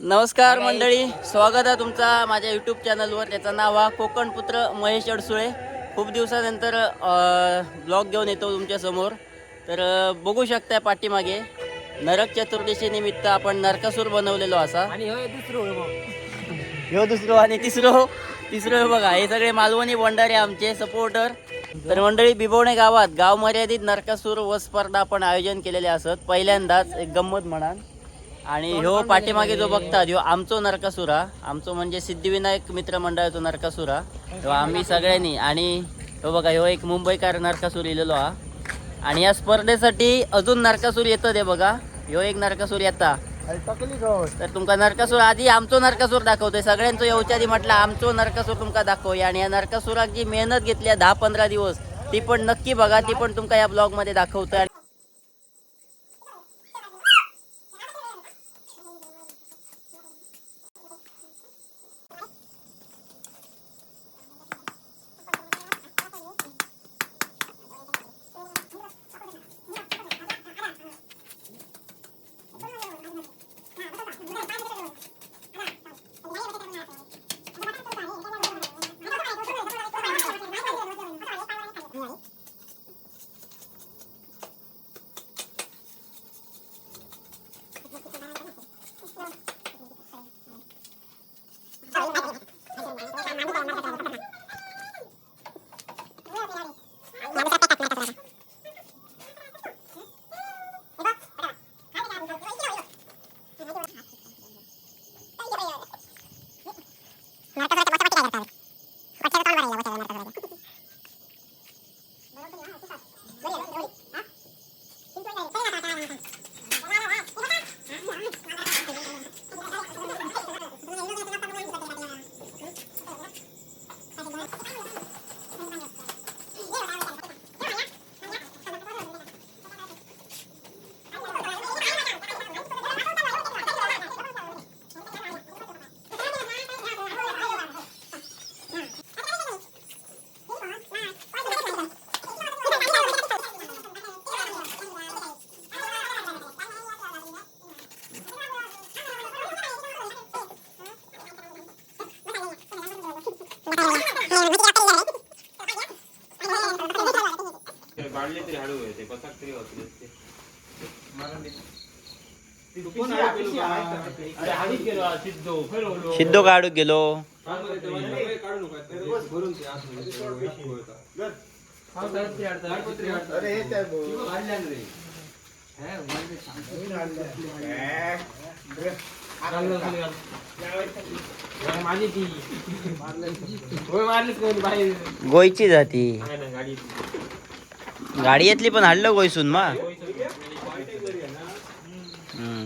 नमस्कार मंडळी स्वागत आहे तुमचा माझ्या यूट्यूब चॅनलवर त्याचं नाव हा कोकणपुत्र महेश अडसुळे. खूप दिवसानंतर ब्लॉग घेऊन येतो तुमच्यासमोर तर अ, बघू शकता पाठीमागे नरक चतुर्दशी निमित्त आपण नरकासूर बनवलेलो असा. आणि होय दुसरं आणि तिसरो तिसरो हे बघा. हे सगळे मालवणी भंडारे आमचे सपोर्टर तर मंडळी बिबवणे गावात गाव मर्यादित नरकासूर व स्पर्धा आपण आयोजन केलेले असत. पहिल्यांदाच एक गंमत म्हणान आणि ह्यो पाठीमागे जो बघतात ह्यो आमचो नरकासूर. हा आमचो म्हणजे सिद्धिविनायक मित्र मंडळाचो नरकासूर. हा तो आम्ही सगळ्यांनी. आणि तो बघा ह्यो एक मुंबईकर नरकासूर इलेलो हा. आणि या स्पर्धेसाठी अजून नरकासूर येतं ते बघा. ह्यो एक नरकासूर येता. तर तुमका नरकासूर आधी आमचो नरकासूर दाखवतोय. सगळ्यांचो येऊच्या आधी म्हटलं आमचो नरकासूर तुमका दाखवूया आणि या नरकासुराक जी मेहनत घेतली दहा पंधरा दिवस ती पण नक्की बघा ती पण तुमका या ब्लॉगमध्ये दाखवतोय. सिद्धो फिरवलो सिद्धो काढू गेलो? गोयची जाती. काय ना गाडी गाडी येतली पण हाडलं गोयसून मा. हम्म.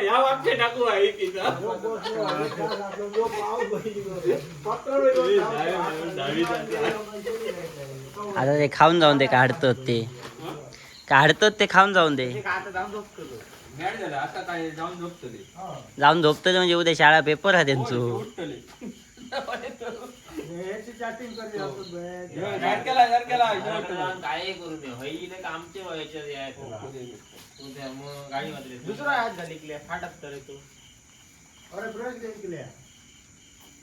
या टाकू आहे आता ते खाऊन जाऊन दे काढतात ते. काढतात ते खाऊन जाऊन दे. जाऊन झोपतले म्हणजे उद्या शाळा पेपर आहे त्यांचं. काय करू नये हईले का आमचे व्हायचे मग गाडी दुसरा हात झाली क्लिअर फाटत तर तू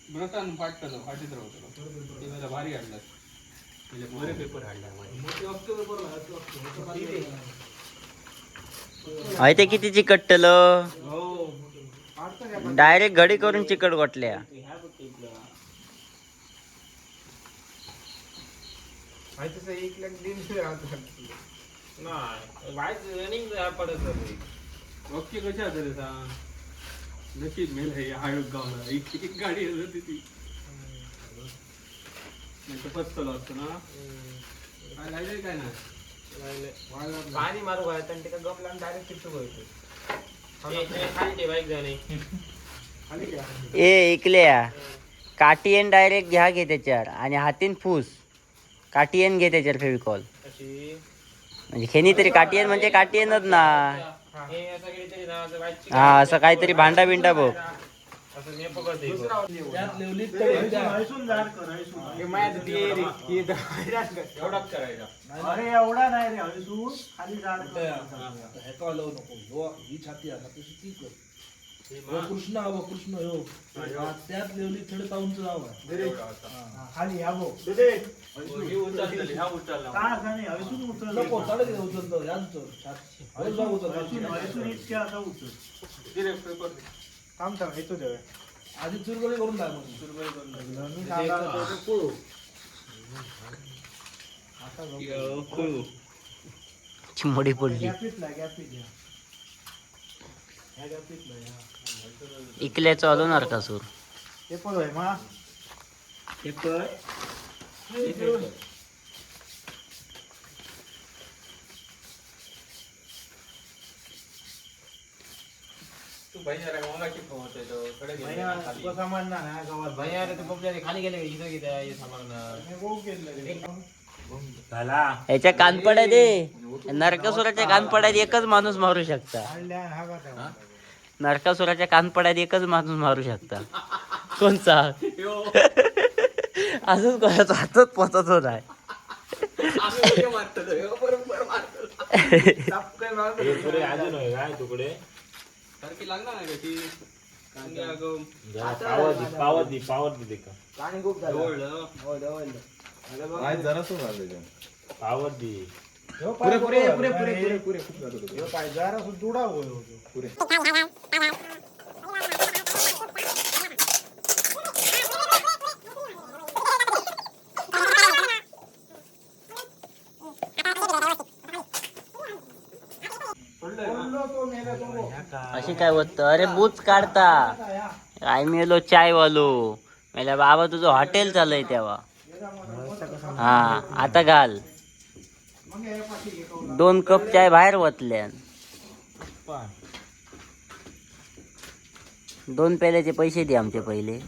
ब्रतान फाटीत राहतो ते मला भारी हाडला बरे पेपर हाडला ते किती चिकटलं? डायरेक्ट घडी करून चिकट गोटल्या ह्या बघ इथलं. नाही वाईट रनिंग पडत होती. ओके कशा झाले सांग नशीब मेल आहे आयोग गावला. एक एक गाडी येत होती ती. नाही तर पचतलो असतो ना. काय लागले काय ना? पाणी मारू घालत आणि तिका गप लावून डायरेक्ट खाली बाईक जाणे ए. इकल्या. काटियन डायरेक्ट घ्या घे त्याच्यावर. आणि हातीन फूस. काटियन घे त्याच्यावर फेविकॉल. म्हणजे खेनी तरी काटियन म्हणजे काटियनच ना. हे असं काहीतरी ना असं बाईकची हा असं काहीतरी भांडा बिंडा बघ अरे एवढा नाही रे हळसू खाली जाड कृष्ण हवं कृष्ण हो त्यात लेवली थोडं ताऊंच जावं खाली या बो ही उचललेली, हा उचलला का असं नाही हळसून उचल नको चालत गेलं उचलतो यांचं हळद जाऊ उचलतो. हळसून हळसून इतके आता उचल Direct paper दे. थांब थांब येतो देवे आधी चुरगळी करून टाक मग चुरगळी करून मी सांगा पुळू चिमडी पडली गॅपीतला गॅपीत या ह्या गॅपीतला या इकल्या चालू नरकासूर हे पण होय मा. हे पण तू भैया रे, मगाशी फोन होतोय तो. कडे गेले भैया खाली. तुका सामान ना गावात भैया तू खाली गेले इथं किती हे ह्याच्या कानपड्या दे. नरकासुराच्या कानपड्यात एकच माणूस मारू शकता. नरकासुराच्या कानपड्यात एकच माणूस मारू शकता. कोणचा अजून कोणाचा हातच पोचतो नाही सारखी लागणार नाही का पुरे पुरे. जरा सुद्धा पुरे. अशी काय होत? अरे बूच काढता. काय मेलो चाय वालो मेला बाबा तुझं हॉटेल चालय तेव्हा. हा आता घाल. दोन कप चाय बाहेर वतल्यान दोन पेल्याचे पैसे दे आमचे पहिले.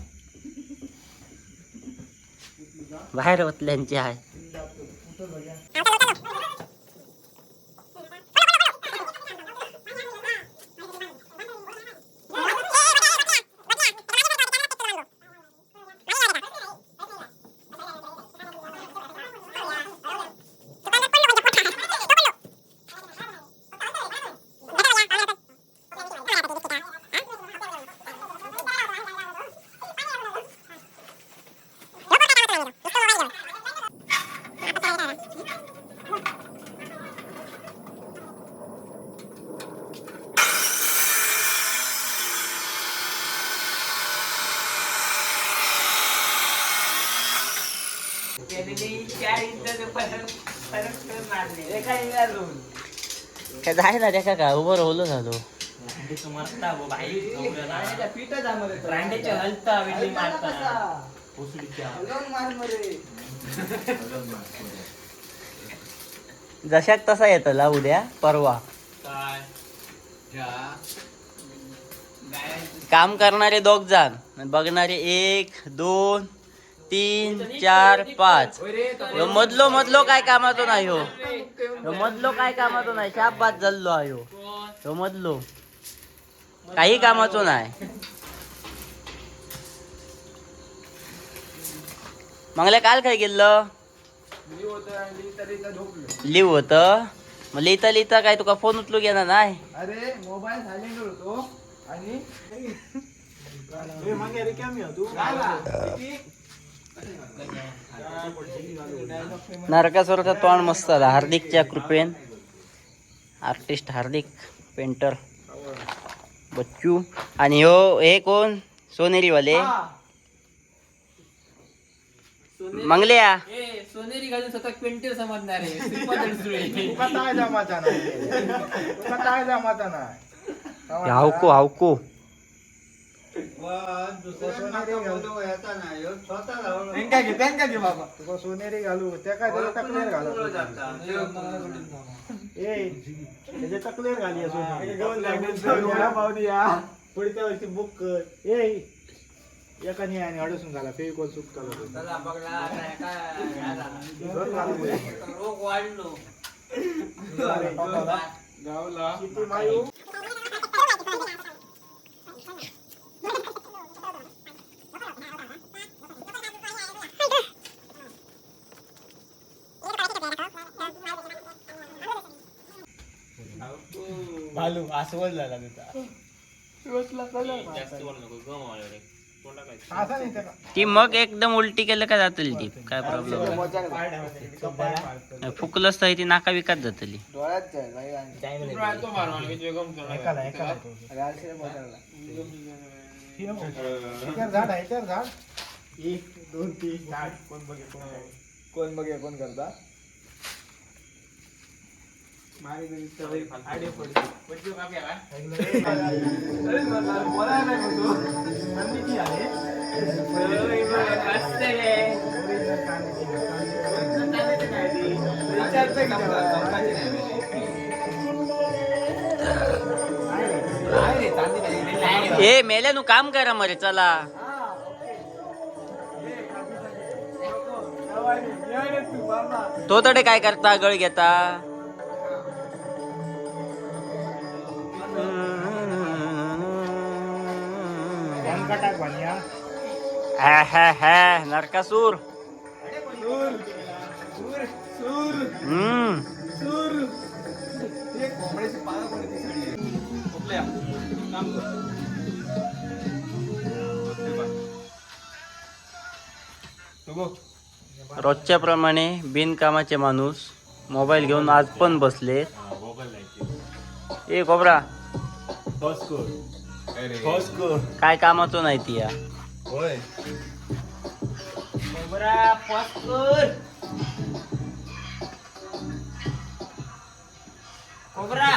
बाहेर ओतल्यांचे आहे काय जाय ना त्या का उभं राहिलो झालो जशाक तसा येतला उद्या परवा. काय? काम करणारे दोघ जण. बघणारे एक दोन तीन चार पाच. ह्यो मधलो मधलो काय कामाचो नाही हो? ह्यो मधलो काय कामाचो नाही शाप बाद जल्लो आयो ह्यो मधलो. काही कामाचो नाही मंगल्या काल काय गेलं लिव होत. मग लिहिता लिहिता काय तुका फोन उचलू गेला नाही? अरे मोबाईल सायलेंट होतो. आणि ए, मागे रिकामी हो तू. नरकासुराचा तोंड मस्त आला हार्दिकच्या कृपेन. Artist Hardik painter Bachchu. आणि हो हे कोण? सोनेरीवाले. मंगल्या. सोनेरी घालून स्वतः पेंटर समजणार. आहे हावको हावको. त्यांका घे त्यांका घे बाबा? तुका सोनेरी घालू. त्या काय त्याला टकलेर घालू ए त्याचे टकलेर घाली पुढच्या वर्षी बुक कर. ए एकाने आणि अडसून झाला. फेविकॉल सुट गावला. किती मायू अस्वल झाला त्याचा असा नाही त्याला ती मग एकदम उलटी केलं का जातली ती? काय प्रॉब्लेम फुकलंच तर ती नाका विकत जातली. ऐकायला ऐकायला ह्याच्यावर झाड आहे ह्याच्यावर झाड. एक दोन तीन झाड कोण बघे कोण कोण बघे कोण करता? हे मेल्या नु काम करा मरे चला. तो तडे काय करता गळ घेता? भानिया हा हा हा नरकासूर. हम्म. रोजच्या प्रमाणे बिनकामाचे माणूस मोबाईल घेऊन आज पण बसले ए कोबरा. काय कामाचो नाही ती या. होय. कोबरा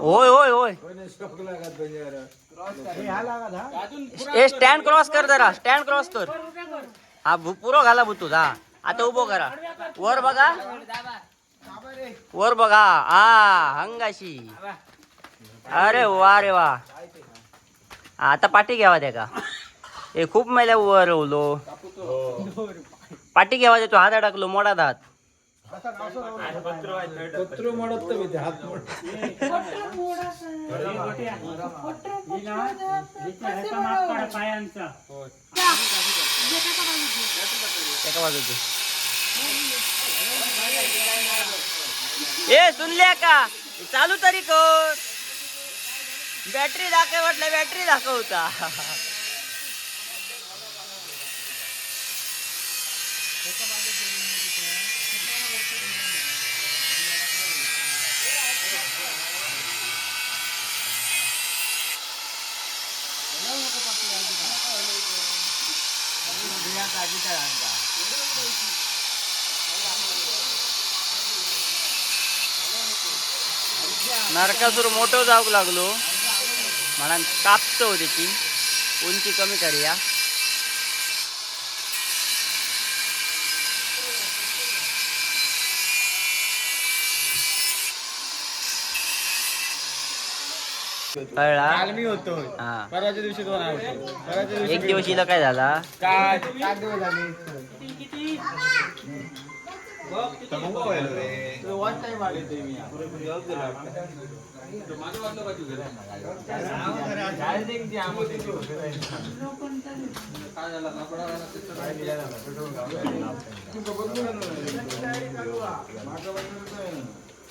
होय होय हे हा ए स्टँड क्रॉस कर जरा. स्टँड क्रॉस कर. हा भू पुरो घाला बुतू हा आता उभो करा. वर बघा. वर बघा. हा हंगाशी. अरे वा रे वा. आता पाठी घ्यावा त्या का? ए खूप मैल्या वर उलो पाठी घ्यावा दे तो हात अडकलो मोडा हात. पत्र मोडत तर मी ते हात मोड एका ए सुनल्या का? चालू तरी कर. बॅटरी दाखव म्हटलं बॅटरी दाखवता. नरकासूर मोठं जाऊ लागलो. म्हणा कापतो त्याची उंची कमी करूया. कळला? काल मी होतो. हा. परवाच्या दिवशी दोन आहे परवाच्या दिवशी एक दिवस हिला काय झाला? काय काय दिवस झाले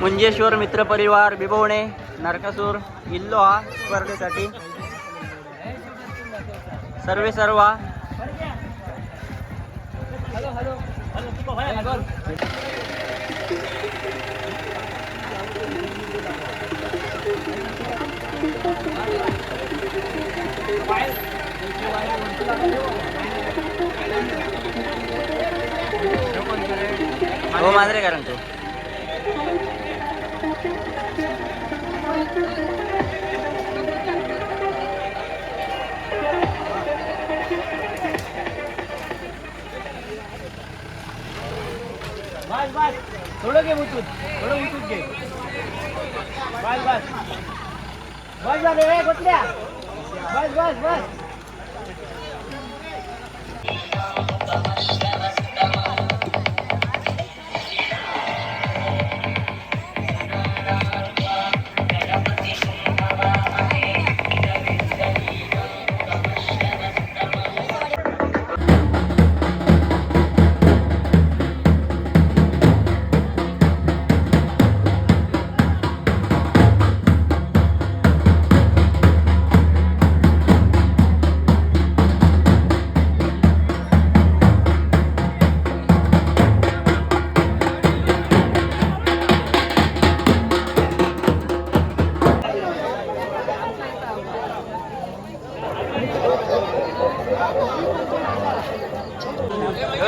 मुंजेश्वर मित्रपरिवार बिबवणे नरकासूर इल्लो हा स्पर्धेसाठी सर्वे सर्वा. हो मांजरे कारण तू. बस बस. थोडं घे उचूत थोडं उचूत घे. बस बस. बस झाले रे कुठल्या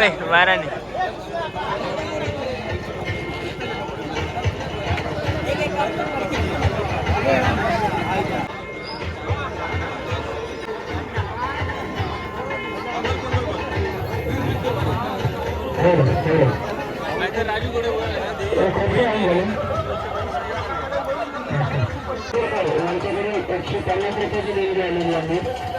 बस बस बस होय महाराणी एकशे पन्नास रुपयाची देणगी आलेली आहे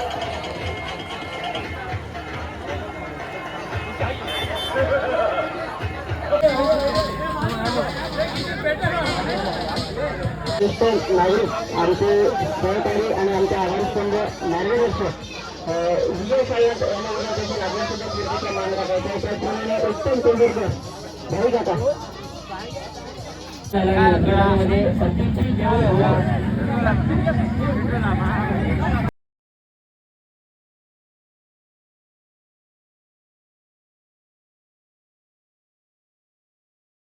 ज्येष्ठ नागरिक आमचे सहकारी आणि आमचे आघाडीस्तंभ मार्गदर्शक विजय साहेब यांना उद्यापासून कीर्तीचा मान राखायचा त्याचप्रमाणे उत्तम तेंडुलकर भाऊ काका